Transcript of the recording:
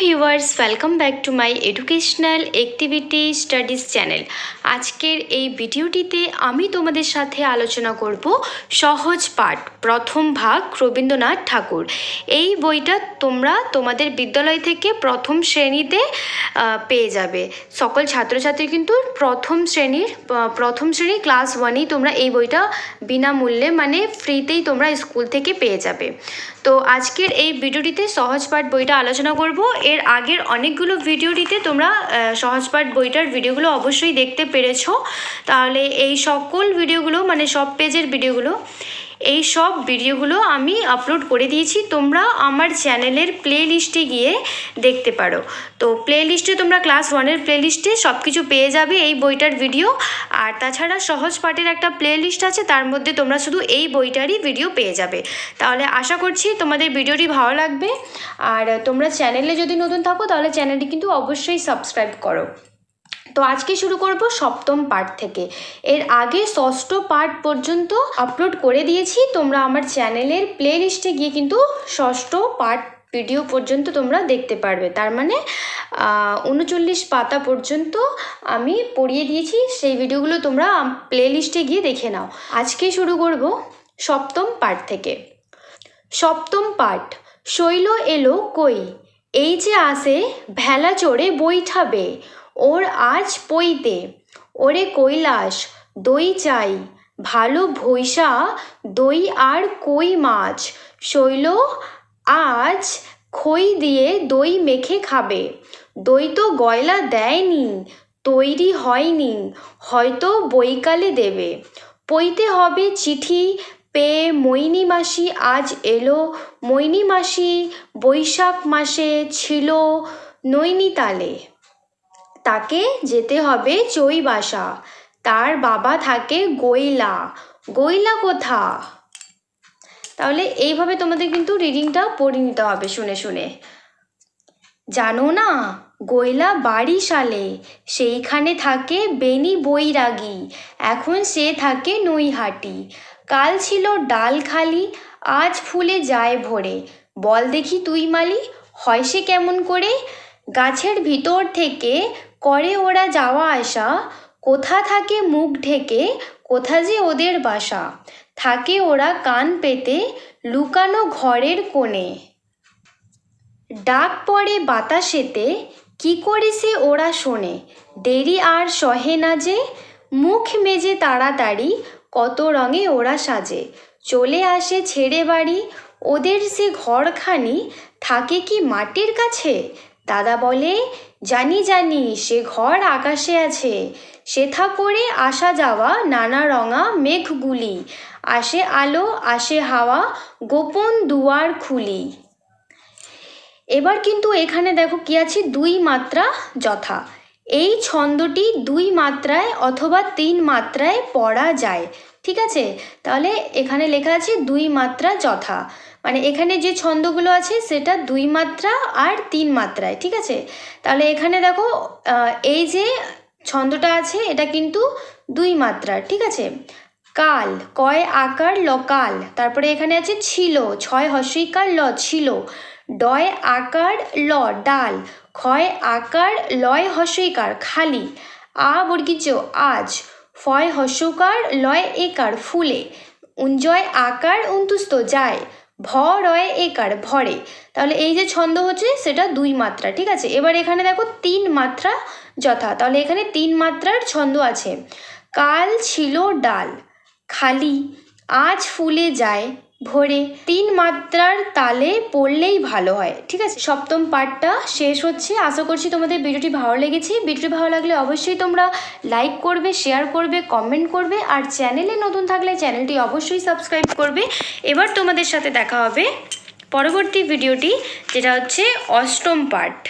Viewers welcome back to my educational activity studies channel আজকের এই ভিডিওটিতে আমি তোমাদের সাথে আলোচনা করব সহজ পাঠ, প্রথম ভাগ, রবীন্দ্রনাথ ঠাকুর। এই বইটা তোমরা তোমাদের বিদ্যালয় থেকে প্রথম শ্রেণীতে পেয়ে যাবে। সকল ছাত্রছাত্রী কিন্তু প্রথম শ্রেণির প্রথম শ্রেণি ক্লাস ওয়ানেই তোমরা এই বইটা বিনামূল্যে মানে ফ্রিতেই তোমরা স্কুল থেকে পেয়ে যাবে। তো আজকের এই ভিডিওটিতে সহজ পাঠ বইটা আলোচনা করব এর আগের অনেকগুলো ভিডিওটিতে তোমরা সহজপাঠ বইটার ভিডিওগুলো অবশ্যই দেখতে পেরেছ। তাহলে এই সকল ভিডিওগুলো মানে সব পেজের ভিডিওগুলো এই সব ভিডিওগুলো আমি আপলোড করে দিয়েছি। তোমরা আমার চ্যানেলের প্লে লিস্টে গিয়ে দেখতে পারো। তো প্লে লিস্টে তোমরা ক্লাস ওয়ানের প্লে লিস্টে সব কিছু পেয়ে যাবে এই বইটার ভিডিও আর তাছাড়া সহজ পাঠের একটা প্লে লিস্ট আছে, তার মধ্যে তোমরা শুধু এই বইটারই ভিডিও পেয়ে যাবে। তাহলে আশা করছি তোমাদের ভিডিওটি ভালো লাগবে। আর তোমরা চ্যানেলে যদি নতুন থাকো, তাহলে চ্যানেলটি কিন্তু অবশ্যই সাবস্ক্রাইব করো। তো আজকে শুরু করব সপ্তম পার্ট থেকে। এর আগে ষষ্ঠ পার্ট পর্যন্ত আপলোড করে দিয়েছি। তোমরা আমার চ্যানেলের প্লে লিস্টে গিয়ে কিন্তু ষষ্ঠ পার্ট ভিডিও পর্যন্ত তোমরা দেখতে পারবে। তার মানে উনচল্লিশ পাতা পর্যন্ত আমি পড়িয়ে দিয়েছি। সেই ভিডিওগুলো তোমরা প্লে লিস্টে গিয়ে দেখে নাও। আজকে শুরু করব সপ্তম পার্ট থেকে। সপ্তম পার্ট শৈল এলো কই? এই যে আসে, ভেলা চড়ে বৈঠাবে ওর আজ পইতে ওরে কৈলাস, দই চাই, ভালো ভৈসা দই আর কই মাছ, শৈল আজ খই দিয়ে দই মেখে খাবে। দই তো গয়লা দেয়নি, তৈরি হয়নি, হয়তো বৈকালে দেবে। পইতে হবে চিঠি পেয়ে মৈনি মাসি আজ এলো মৈনি মাসি বৈশাখ মাসে ছিল নৈনিতালে। তাকে যেতে হবে চৈবাসা। তার বাবা থাকে গৈলা গৈলা কোথা? তাহলে এইভাবে তোমাদের কিন্তু রিডিংটা পড়ে নিতে হবে শুনে শুনে। জানো না গৈলা বাড়ি সালে সেইখানে থাকে বেনি বৈরাগী। এখন সে থাকে নৈহাটি। কাল ছিল ডাল খালি, আজ ফুলে যায় ভরে। বল দেখি তুই মালি, হয় সে কেমন করে? গাছের ভিতর থেকে করে ওরা যাওয়া আসা, কোথা থাকে মুখ ঢেকে, কোথা যে ওদের বাসা, থাকে ওরা কান পেতে, লুকানো ঘরের কোণে। ডাক পড়ে বাতাসেতে, কি করে সে ওরা শোনে? দেরি আর সহে না যে, মুখ মেজে তাড়াতাড়ি কত রঙে ওরা সাজে। চলে আসে ছেড়ে বাড়ি, ওদের সে ঘরখানি, থাকে কি মাটির কাছে? দাদা বলে, জানি জানি, সে ঘর আকাশে আছে। সেথা করে আসা যাওয়া নানা রঙা মেঘগুলি। আসে আলো, আসে হাওয়া, গোপন দুয়ার খুলি। এবার কিন্তু এখানে দেখো কি আছে? দুই মাত্রা যথা। এই ছন্দটি দুই মাত্রায় অথবা তিন মাত্রায় পড়া যায়। ঠিক আছে? তাহলে এখানে লেখা আছে দুই মাত্রা যথা। মানে এখানে যে ছন্দগুলো আছে সেটা দুই মাত্রা আর তিন মাত্রায়, ঠিক আছে? তাহলে এখানে দেখো এই যে ছন্দটা আছে এটা কিন্তু দুই মাত্রার, ঠিক আছে? কাল, কয় আকার লকাল তারপরে এখানে আছে ছিল, ছয় হস্যিকার ল ছিল। ডয় আকার ল ডাল, ক্ষয় আকার লয় হস্যইকার খালি। আ বর্গিজ আজ ফয় হস্যকার লয় একার ফুলে, উঞ্জয় আকার উন্তুস্ত যায়, ভ রয় একার ভরে। তাহলে এই যে ছন্দ হচ্ছে সেটা দুই মাত্রা, ঠিক আছে? এবার এখানে দেখো তিন মাত্রা যথা, তাহলে এখানে তিন মাত্রার ছন্দ আছে। কাল ছিল ডাল, খালি, আজ ফুলে যায় ভোরে তিন মাত্রার তালে পড়লেই ভালো হয়, ঠিক আছে? সপ্তম পার্টটা শেষ হচ্ছে। আশা করছি তোমাদের ভিডিওটি ভালো লেগেছে। ভিডিওটি ভালো লাগলে অবশ্যই তোমরা লাইক করবে শেয়ার করবে কমেন্ট করবে, আর চ্যানেলে নতুন থাকলে চ্যানেলটি অবশ্যই সাবস্ক্রাইব করবে। এবার তোমাদের সাথে দেখা হবে পরবর্তী ভিডিওটি, যেটা হচ্ছে অষ্টম পার্ট